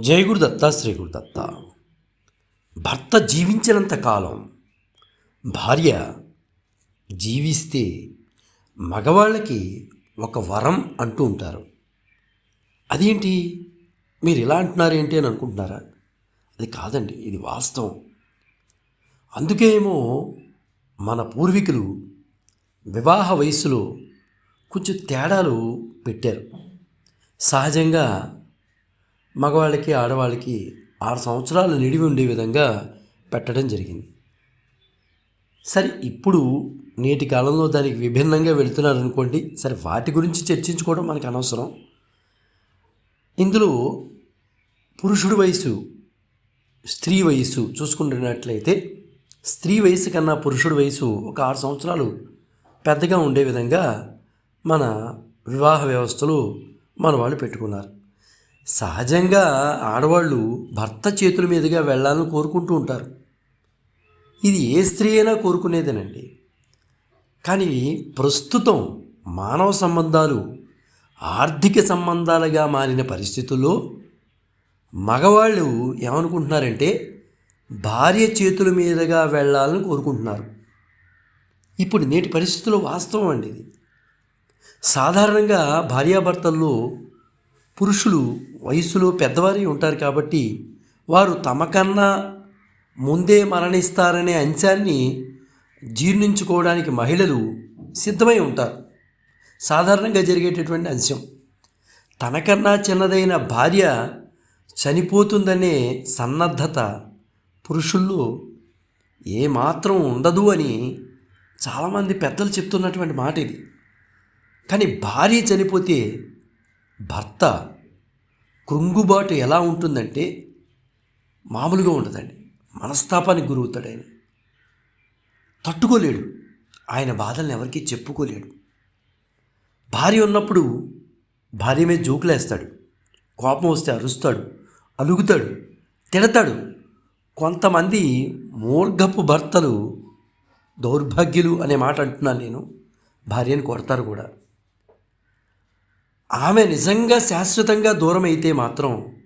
జై గురుదత్త శ్రీ గురుదత్త భర్త జీవించినంత కాలం భార్య జీవిస్తే మగవాళ్ళకి ఒక వరం అంటూ ఉంటారు. అదేంటి? మీరు ఇలా అంటున్నారు ఏంటి అని అనుకుంటున్నారా? అది కాదండి ఇది వాస్తవం. అందుకే ఏమో మన పూర్వీకులు వివాహ వయసులో కొంచెం తేడాలు పెట్టారు. సహజంగా మగవాళ్ళకి ఆడవాళ్ళకి ఆరు సంవత్సరాలు నిడివి ఉండే విధంగా పెట్టడం జరిగింది. సరే ఇప్పుడు నేటి కాలంలో దానికి విభిన్నంగా వెళుతున్నారు అనుకోండి సరే వాటి గురించి చర్చించుకోవడం మనకు అనవసరం. ఇందులో పురుషుడి వయసు స్త్రీ వయసు చూసుకుంటున్నట్లయితే స్త్రీ వయసు కన్నా పురుషుడి వయసు ఒక ఆరు సంవత్సరాలు పెద్దగా ఉండే విధంగా మన వివాహ వ్యవస్థలో మన వాళ్ళు పెట్టుకున్నారు. సహజంగా ఆడవాళ్ళు భర్త చేతుల మీదుగా వెళ్ళాలని కోరుకుంటూ ఉంటారు. ఇది ఏ స్త్రీ అయినా కోరుకునేదేనండి. కానీ ప్రస్తుతం మానవ సంబంధాలు ఆర్థిక సంబంధాలుగా మారిన పరిస్థితుల్లో మగవాళ్ళు ఏమనుకుంటున్నారంటే భార్య చేతుల మీదుగా వెళ్ళాలని కోరుకుంటున్నారు. ఇప్పుడు నేటి పరిస్థితుల్లో వాస్తవం అండి ఇది. సాధారణంగా భార్యాభర్తల్లో పురుషులు వయసులో పెద్దవారి ఉంటారు కాబట్టి వారు తమకన్నా ముందే మరణిస్తారనే అంశాన్ని జీర్ణించుకోవడానికి మహిళలు సిద్ధమై ఉంటారు. సాధారణంగా జరిగేటటువంటి అంశం తనకన్నా చిన్నదైన భార్య చనిపోతుందనే సన్నద్ధత పురుషుల్లో ఏమాత్రం ఉండదు అని చాలామంది పెద్దలు చెప్తున్నటువంటి మాట ఇది కానీ భార్య చనిపోతే భర్త కృంగుబాటు ఎలా ఉంటుందంటే మామూలుగా ఉండదండి. మనస్తాపానికి గురవుతాడు ఆయన. తట్టుకోలేడు. ఆయన బాధల్ని ఎవరికీ చెప్పుకోలేడు. భార్య ఉన్నప్పుడు భార్య మీద జోకులేస్తాడు. కోపం వస్తే అరుస్తాడు. అలుగుతాడు. తిడతాడు. కొంతమంది మూర్ఘపు భర్తలు దౌర్భాగ్యులు అనే మాట అంటున్నాను నేను. భార్యను కొడతారు కూడా. ఆమె నిజంగా శాశ్వతంగా దూరమైతే మాత్రం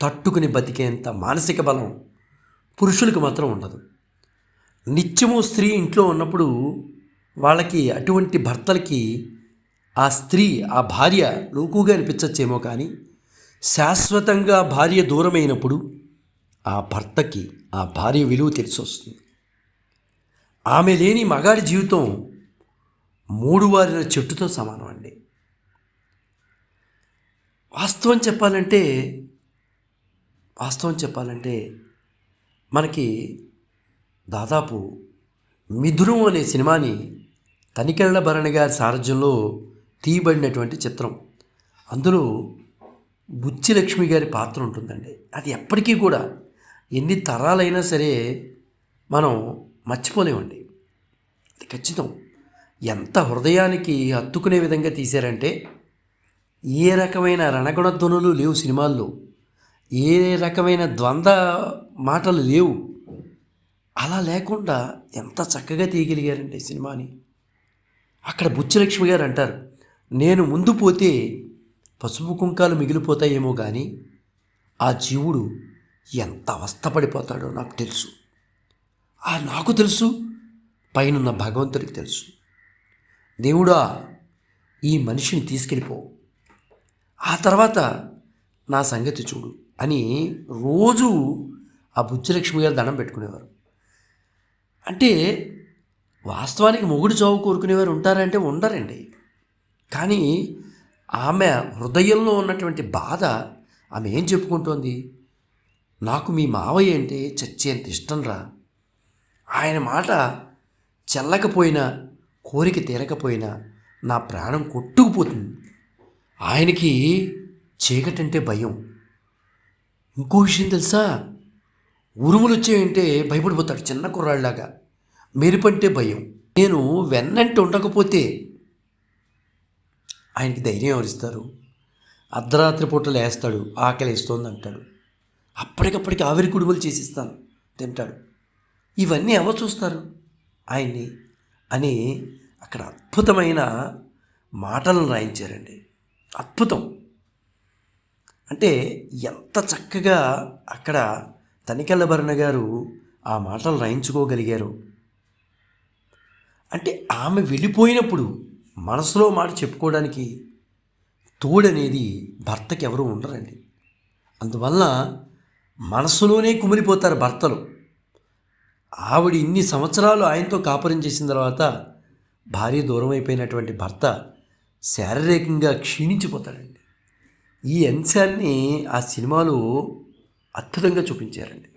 తట్టుకుని బతికేంత మానసిక బలం పురుషులకు మాత్రం ఉండదు. నిత్యము స్త్రీ ఇంట్లో ఉన్నప్పుడు వాళ్ళకి అటువంటి భర్తలకి ఆ స్త్రీ ఆ భార్య లోకుగా అనిపించచ్చేమో కానీ శాశ్వతంగా భార్య దూరమైనప్పుడు ఆ భర్తకి ఆ భార్య విలువ తెలిసి వస్తుంది. ఆమె లేని మగాడి జీవితం మూడు వారిన చెట్టుతో సమానం అండి. వాస్తవం చెప్పాలంటే వాస్తవం చెప్పాలంటే మనకి దాదాపు మిథునం అనే సినిమాని తనికెళ్ళ భరణి గారి సారథ్యంలో తీయబడినటువంటి చిత్రం. అందులో బుచ్చి లక్ష్మి గారి పాత్ర ఉంటుందండి. అది ఎప్పటికీ కూడా ఎన్ని తరాలైనా సరే మనం మర్చిపోలేమండి. అది ఖచ్చితం. ఎంత హృదయానికి హత్తుకునే విధంగా తీశారంటే ఏ రకమైన రణగుణధ్వనులు లేవు సినిమాల్లో? ఏ రకమైన ద్వంద్వ మాటలు లేవు? అలా లేకుండా ఎంత చక్కగా తీయగలిగారండి ఈ సినిమాని. అక్కడ బుచ్చిలక్ష్మి గారు అంటారు నేను ముందు పోతే పసుపు కుంకాలు మిగిలిపోతాయేమో కానీ ఆ జీవుడు ఎంత అవస్థపడిపోతాడో నాకు తెలుసు. ఆ నాకు తెలుసు పైనున్న భగవంతుడికి తెలుసు. దేవుడా ఈ మనిషిని తీసుకెళ్ళిపో. ఆ తర్వాత నా సంగతి చూడు అని రోజు ఆ బుజ్జలక్ష్మి గారు దండం పెట్టుకునేవారు. అంటే వాస్తవానికి మొగుడు చావు కోరుకునేవారు ఉంటారంటే ఉండరండి. కానీ ఆమె హృదయంలో ఉన్నటువంటి బాధ ఆమె ఏం చెప్పుకుంటోంది? నాకు మీ మావయ్య అంటే చచ్చేంత ఇష్టం రా. ఆయన మాట చెల్లకపోయినా కోరిక తీరకపోయినా నా ప్రాణం కొట్టుకుపోతుంది. ఆయనకి చీకటంటే భయం. ఇంకో విషయం తెలుసా? ఉరుములు వచ్చాయంటే భయపడిపోతాడు చిన్న కుర్రాళ్ళలాగా. మెరుపంటే భయం. నేను వెన్నంటే ఉండకపోతే ఆయనకి ధైర్యం ఎవరిస్తారు? అర్ధరాత్రి పూట లేస్తాడు ఆకలి వేస్తోంది అంటాడు అప్పటికప్పటికి ఆవిరి కుడుములు చేసిస్తాను తింటాడు. ఇవన్నీ ఎవరు చూస్తారు? ఆయన్ని అని అక్కడ అద్భుతమైన మాటలను రాయించారండి. అద్భుతం. అంటే ఎంత చక్కగా అక్కడ తనికెళ్ళ భరణ గారు ఆ మాటలు రాయించుకోగలిగారు. అంటే ఆమె వెళ్ళిపోయినప్పుడు మనసులో మాట చెప్పుకోవడానికి తోడనేది భర్తకి ఎవరు ఉండరండి. అందువల్ల మనసులోనే కుమిలిపోతారు భర్తలు. ఆవిడ ఇన్ని సంవత్సరాలు ఆయనతో కాపురం చేసిన తర్వాత భార్య దూరం అయిపోయినటువంటి భర్త శారీరకంగా క్షీణించిపోతాడండి. ఈ అంశాన్ని ఆ సినిమాలో అద్భుతంగా చూపించారండి.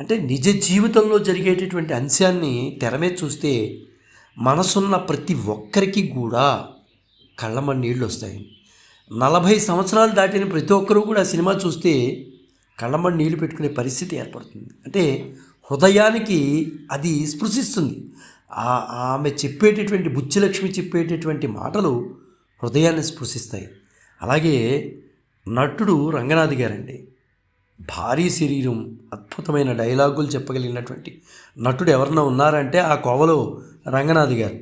అంటే నిజ జీవితంలో జరిగేటటువంటి అంశాన్ని తెర మీద చూస్తే మనసున్న ప్రతి ఒక్కరికి కూడా కళ్ళమ నీళ్ళు వస్తాయి నలభై సంవత్సరాలు దాటిన ప్రతి ఒక్కరూ కూడా సినిమా చూస్తే కళ్ళమ నీళ్ళు పెట్టుకునే పరిస్థితి ఏర్పడుతుంది. అంటే హృదయానికి అది స్పృశిస్తుంది. ఆమె చెప్పేటటువంటి బుచ్చిలక్ష్మి చెప్పేటటువంటి మాటలు హృదయాన్ని స్పృశిస్తాయి. అలాగే నటుడు రంగనాథ్ గారండి. భారీ శరీరం అద్భుతమైన డైలాగులు చెప్పగలిగినటువంటి నటుడు ఎవరన్నా ఉన్నారంటే ఆ కోవలో రంగనాథ్ గారు.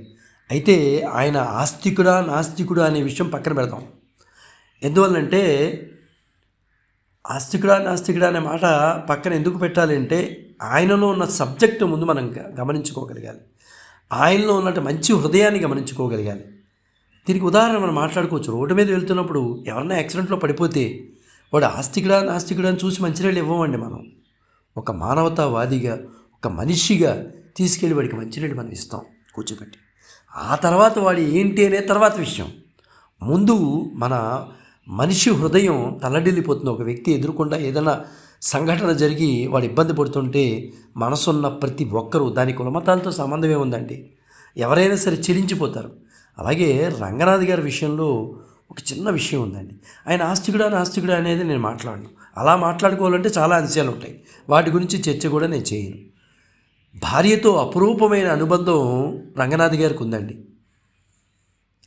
అయితే ఆయన ఆస్తికుడా నాస్తికుడా అనే విషయం పక్కన పెడతాం ఎందువల్లంటే ఆస్తికుడా నాస్తికుడా అనే మాట పక్కన ఎందుకు పెట్టాలి అంటే ఆయనలో ఉన్న సబ్జెక్టు ముందు మనం గమనించుకోగలగాలి. ఆయనలో ఉన్నట్టు మంచి హృదయాన్ని గమనించుకోగలగాలి. దీనికి ఉదాహరణ మనం మాట్లాడుకోవచ్చు. రోడ్డు మీద వెళ్తున్నప్పుడు ఎవరన్నా యాక్సిడెంట్లో పడిపోతే వాడు ఆస్తికుడా నాస్తికుడా అని చూసి మంచినీళ్ళు ఇవ్వమండి మనం. ఒక మానవతావాదిగా ఒక మనిషిగా తీసుకెళ్ళి వాడికి మంచినీళ్ళు మనం ఇస్తాం కూర్చోబెట్టి. ఆ తర్వాత వాడు ఏంటి అనే తర్వాత విషయం. ముందు మన మనిషి హృదయం తల్లడిల్లిపోతుంది. ఒక వ్యక్తి ఎదురుకుండా ఏదైనా సంఘటన జరిగి వాడు ఇబ్బంది పడుతుంటే మనసున్న ప్రతి ఒక్కరూ దాని కులమతాలతో సంబంధమే ఉందండి. ఎవరైనా సరే చెలించిపోతారు. అలాగే రంగనాథ్ గారి విషయంలో ఒక చిన్న విషయం ఉందండి. ఆయన ఆస్తికుడా నాస్తికుడా అనేది నేను మాట్లాడను. అలా మాట్లాడుకోవాలంటే చాలా అంశాలు ఉంటాయి. వాటి గురించి చర్చ కూడా నేను చేయను. భార్యతో అపురూపమైన అనుబంధం రంగనాథ్ గారికి ఉందండి.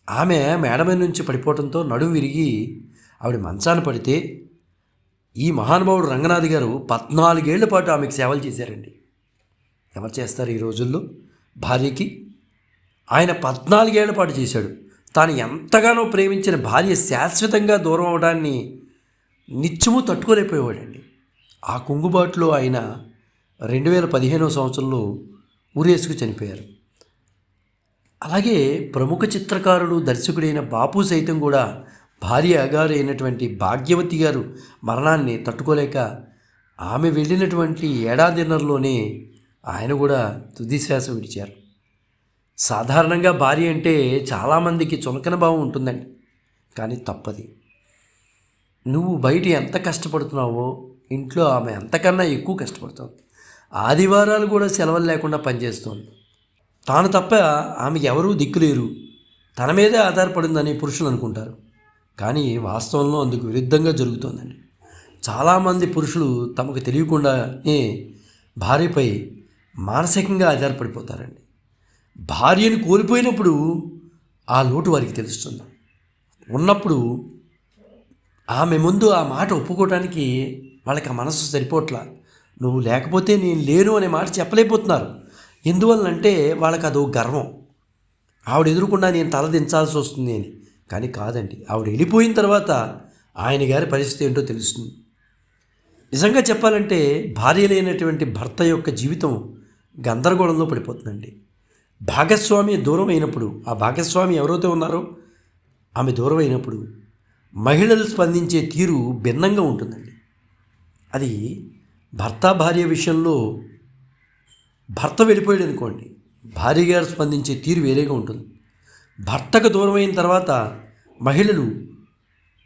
ఆమె మేడ మీద నుంచి పడిపోవడంతో నడుము విరిగి ఆవిడ మంచాన పడితే ఈ మహానుభావుడు రంగనాథ్ గారు పద్నాలుగేళ్ళ పాటు ఆమెకు సేవలు చేశారండి. ఎవరు చేస్తారు ఈ రోజుల్లో? భార్యకి ఆయన పద్నాలుగేళ్ళ పాటు చేశాడు. తాను ఎంతగానో ప్రేమించిన భార్య శాశ్వతంగా దూరం అవడాన్ని నిత్యము తట్టుకోలేకపోయేవాడండి. ఆ కుంగుబాటులో ఆయన రెండు వేల పదిహేనవ సంవత్సరంలో ఊరేసుకు చనిపోయారు. అలాగే ప్రముఖ చిత్రకారుడు దర్శకుడైన బాపు సైతం కూడా భార్య అగారు అయినటువంటి భాగ్యవతి గారు మరణాన్ని తట్టుకోలేక ఆమె వెళ్ళినటువంటి ఏడాదిన్నరలోనే ఆయన కూడా తుదిశ్వాస విడిచారు. సాధారణంగా భార్య అంటే చాలామందికి చులకన భావం ఉంటుందండి. కానీ తప్పది. నువ్వు బయట ఎంత కష్టపడుతున్నావో ఇంట్లో ఆమె అంతకన్నా ఎక్కువ కష్టపడుతుంది. ఆదివారాలు కూడా సెలవులు లేకుండా పనిచేస్తుంది. తాను తప్ప ఆమె ఎవరూ దిక్కులేరు. తన మీదే ఆధారపడిందని పురుషులు అనుకుంటారు. కానీ వాస్తవంలో అందుకు విరుద్ధంగా జరుగుతోందండి. చాలామంది పురుషులు తమకు తెలియకుండానే భార్యపై మానసికంగా ఆధారపడిపోతారండి. భార్యను కోల్పోయినప్పుడు ఆ లోటు వారికి తెలుస్తుంది. ఉన్నప్పుడు ఆమె ముందు ఆ మాట ఒప్పుకోవడానికి వాళ్ళకి ఆ మనసు సరిపోట్లా. నువ్వు లేకపోతే నేను లేను అనే మాట చెప్పలేకపోతున్నారు. ఎందువల్లంటే వాళ్ళకి అదో గర్వం. ఆవిడ ఎదురుకుండా నేను తలదించాల్సి వస్తుంది అని. కానీ కాదండి ఆవిడ వెళ్ళిపోయిన తర్వాత ఆయన గారి పరిస్థితి ఏంటో తెలుస్తుంది. నిజంగా చెప్పాలంటే భార్య లేనటువంటి భర్త యొక్క జీవితం గందరగోళంలో పడిపోతుందండి. భాగస్వామి దూరం అయినప్పుడు ఆ భాగస్వామి ఎవరైతే ఉన్నారో ఆమె దూరం అయినప్పుడు మహిళలు స్పందించే తీరు భిన్నంగా ఉంటుందండి. అది భర్త భార్య విషయంలో భర్త వెళ్ళిపోయాడు అనుకోండి భార్య గారు స్పందించే తీరు వేరేగా ఉంటుంది. భర్తకు దూరం అయిన తర్వాత మహిళలు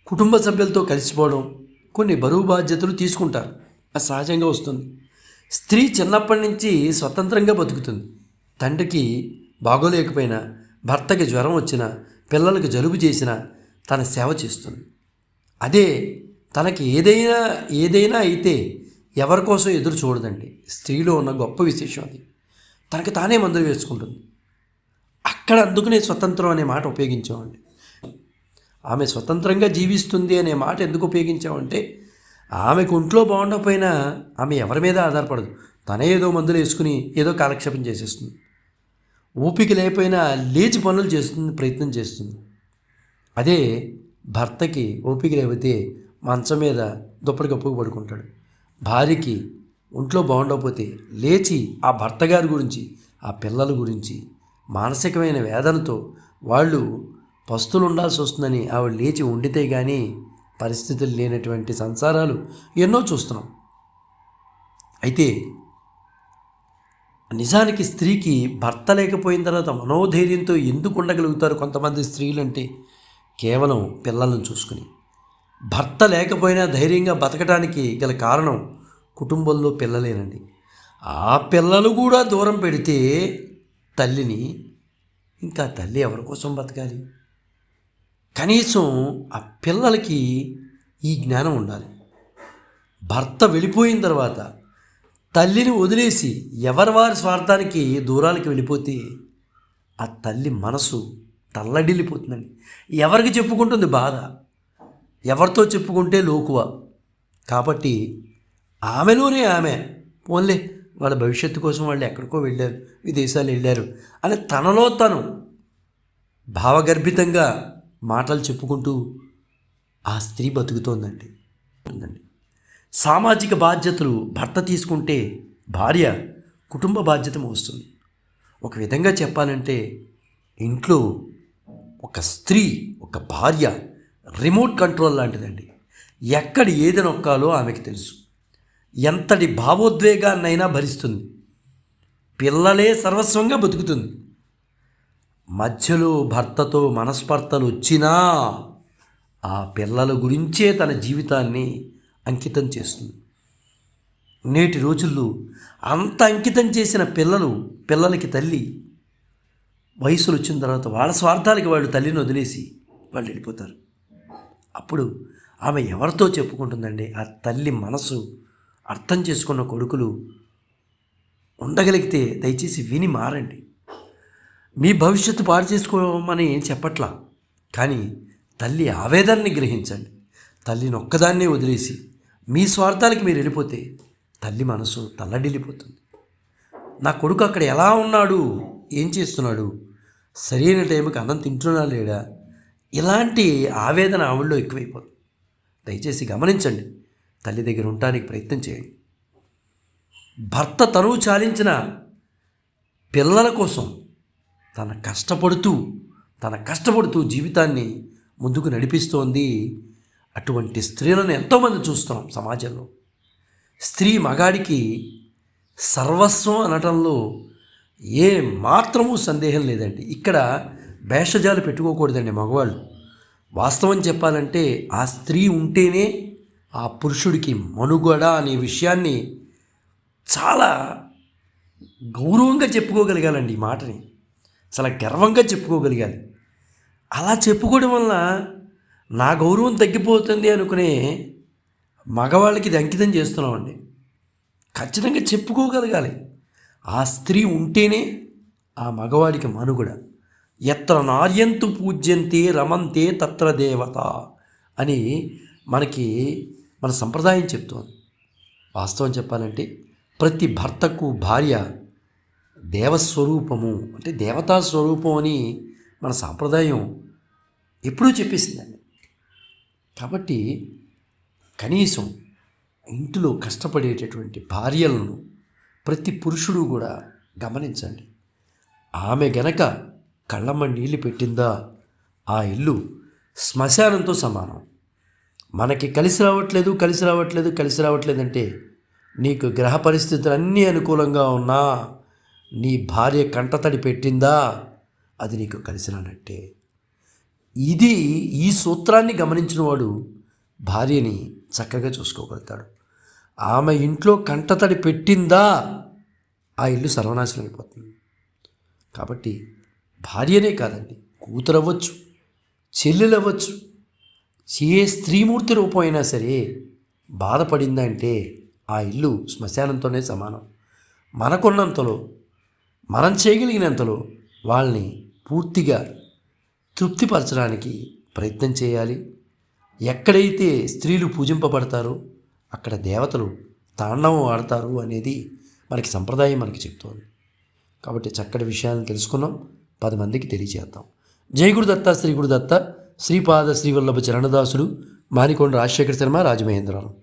కుటుంబ సభ్యులతో కలిసిపోవడం కొన్ని బరువు బాధ్యతలు తీసుకుంటారు. అది సహజంగా వస్తుంది. స్త్రీ చిన్నప్పటి నుంచి స్వతంత్రంగా బతుకుతుంది. తండ్రికి బాగోలేకపోయినా భర్తకి జ్వరం వచ్చినా పిల్లలకు జలుబు చేసినా తన సేవ చేస్తుంది. అదే తనకి ఏదైనా ఏదైనా అయితే ఎవరి కోసం ఎదురు చూడదండి. స్త్రీలో ఉన్న గొప్ప విశేషం అది. తనకి తానే మందులు వేసుకుంటుంది. అక్కడ అందుకునే స్వతంత్రం అనే మాట ఉపయోగించామండి. ఆమె స్వతంత్రంగా జీవిస్తుంది అనే మాట ఎందుకు ఉపయోగించామంటే ఆమెకు ఒంట్లో బాగుండకపోయినా ఆమె ఎవరి మీద ఆధారపడదు. తనే ఏదో మందులు వేసుకుని ఏదో కాలక్షేపం చేసేస్తుంది. ఓపిక లేకపోయినా లేచి పనులు చేస్తుంది ప్రయత్నం చేస్తుంది. అదే భర్తకి ఓపిక లేకపోతే మంచం మీద దుప్పటి కప్పుకు పడుకుంటాడు. భార్యకి ఒంట్లో బాగుండకపోతే లేచి ఆ భర్త గారి గురించి ఆ పిల్లల గురించి మానసికమైన వేదనతో వాళ్ళు పస్తులు ఉండాల్సి వస్తుందని ఆవిడ లేచి ఉండితే కానీ పరిస్థితులు లేనటువంటి సంసారాలు ఎన్నో చూస్తున్నాం. అయితే నిజానికి స్త్రీకి భర్త లేకపోయిన తర్వాత మనోధైర్యంతో ఎందుకు ఉండగలుగుతారు కొంతమంది స్త్రీలంటే కేవలం పిల్లలను చూసుకుని. భర్త లేకపోయినా ధైర్యంగా బతకడానికి గల కారణం కుటుంబంలో పిల్లలేనండి. ఆ పిల్లలు కూడా దూరం పెడితే తల్లిని ఇంకా తల్లి ఎవరి కోసం బతకాలి? కనీసం ఆ పిల్లలకి ఈ జ్ఞానం ఉండాలి. భర్త వెళ్ళిపోయిన తర్వాత తల్లిని వదిలేసి ఎవరి వారి స్వార్థానికి దూరాలకి వెళ్ళిపోతే ఆ తల్లి మనసు తల్లడిల్లిపోతుందండి. ఎవరికి చెప్పుకుంటుంది బాధ? ఎవరితో చెప్పుకుంటే లోకువ? కాబట్టి ఆమెలోనే ఆమె. పోన్లే వాళ్ళ భవిష్యత్తు కోసం వాళ్ళు ఎక్కడికో వెళ్ళారు విదేశాలు వెళ్ళారు అని తనలో తను భావగర్భితంగా మాటలు చెప్పుకుంటూ ఆ స్త్రీ బతుకుతోందండి. ఉందండి సామాజిక బాధ్యతలు భర్త తీసుకుంటే భార్య కుటుంబ బాధ్యత మోస్తుంది. ఒక విధంగా చెప్పాలంటే ఇంట్లో ఒక స్త్రీ ఒక భార్య రిమోట్ కంట్రోల్ లాంటిదండి. ఎక్కడ ఏది నొక్కాలో ఆమెకి తెలుసు. ఎంతటి భావోద్వేగాన్నైనా భరిస్తుంది. పిల్లలే సర్వస్వంగా బతుకుతుంది. మధ్యలో భర్తతో మనస్పర్ధలు వచ్చినా ఆ పిల్లల గురించే తన జీవితాన్ని అంకితం చేస్తుంది. నేటి రోజుల్లో అంత అంకితం చేసిన పిల్లలు పిల్లలకి తల్లి వయసులు వచ్చిన తర్వాత వాళ్ళ స్వార్థాలకి వాళ్ళు తల్లిని వదిలేసి వాళ్ళు వెళ్ళిపోతారు. అప్పుడు ఆమె ఎవరితో చెప్పుకుంటుందండి? ఆ తల్లి మనసు అర్థం చేసుకున్న కొడుకులు ఉండగలిగితే దయచేసి విని మారండి. మీ భవిష్యత్తు పాడు చేసుకోమని చెప్పట్లా. కానీ తల్లి ఆవేదనని గ్రహించండి. తల్లిని ఒక్కదాన్నే వదిలేసి మీ స్వార్థాలకి మీరు వెళ్ళిపోతే తల్లి మనసు తల్లడిల్లిపోతుంది. నా కొడుకు అక్కడ ఎలా ఉన్నాడు? ఏం చేస్తున్నాడు? సరైన టైంకి అన్నం తింటున్నా లేడా? ఇలాంటి ఆవేదన ఆవిడలో ఎక్కువైపోతుంది. దయచేసి గమనించండి. తల్లి దగ్గర ఉండటానికి ప్రయత్నం చేయండి. భర్త తనువు చాలించిన పిల్లల కోసం తన కష్టపడుతూ తన కష్టపడుతూ జీవితాన్ని ముందుకు నడిపిస్తోంది అటువంటి స్త్రీలను ఎంతోమంది చూస్తున్నాం సమాజంలో. స్త్రీ మగాడికి సర్వస్వం అనటంలో ఏ మాత్రమూ సందేహం లేదండి. ఇక్కడ భేషజాలు పెట్టుకోకూడదండి మగవాళ్ళు. వాస్తవం చెప్పాలంటే ఆ స్త్రీ ఉంటేనే ఆ పురుషుడికి మనుగడ అనే విషయాన్ని చాలా గౌరవంగా చెప్పుకోగలగాలండి ఈ మాటని. చాలా గర్వంగా చెప్పుకోగలిగాలి. అలా చెప్పుకోవడం వల్ల నా గౌరవం తగ్గిపోతుంది అనుకునే మగవాళ్ళకి ఇది అంకితం చేస్తున్నామండి. ఖచ్చితంగా చెప్పుకోగలగాలి. ఆ స్త్రీ ఉంటేనే ఆ మగవాడికి మనుగుడ. ఎత్ర నార్యంతు పూజ్యంతే రమంతే తత్ర దేవత అని మనకి మన సంప్రదాయం చెప్తోంది. వాస్తవం చెప్పాలంటే ప్రతి భర్తకు భార్య దేవస్వరూపము అంటే దేవతా స్వరూపం అని మన సాంప్రదాయం ఎప్పుడూ చెప్పేసిందండి. కాబట్టి కనీసం ఇంటిలో కష్టపడేటటువంటి భార్యలను ప్రతి పురుషుడు కూడా గమనించండి. ఆమె గనక కళ్ళమ్మ నీళ్ళు పెట్టిందా? ఆ ఇల్లు శ్మశానంతో సమానం. మనకి కలిసి రావట్లేదు కలిసి రావట్లేదు కలిసి రావట్లేదంటే నీకు గ్రహ పరిస్థితులు అన్నీ అనుకూలంగా ఉన్నా నీ భార్య కంటతడి పెట్టిందా? అది నీకు కలిసి రానట్టే. ఇది ఈ సూత్రాన్ని గమనించిన వాడు భార్యని చక్కగా చూసుకోగలుగుతాడు. ఆమె ఇంట్లో కంటతడి పెట్టిందా? ఆ ఇల్లు సర్వనాశనం అయిపోతుంది. కాబట్టి భార్యనే కాదండి కూతురు అవ్వచ్చు చెల్లెలు అవ్వచ్చు ఏ స్త్రీమూర్తి రూపం అయినా సరే బాధపడిందంటే ఆ ఇల్లు శ్మశానంతోనే సమానం. మనకున్నంతలో మనం చేయగలిగినంతలో వాళ్ళని పూర్తిగా తృప్తిపరచడానికి ప్రయత్నం చేయాలి. ఎక్కడైతే స్త్రీలు పూజింపబడతారో అక్కడ దేవతలు తాండవం ఆడతారు అనేది మనకి సంప్రదాయం మనకి చెప్తోంది. కాబట్టి చక్కటి విషయాలను తెలుసుకున్నాం. పది మందికి తెలియజేద్దాం. జయగురు దత్త శ్రీ గురుదత్త. శ్రీపాద శ్రీవల్లభ చరణదాసుడు మానికొండ రాజశేఖర శర్మ రాజమహేంద్రరావు.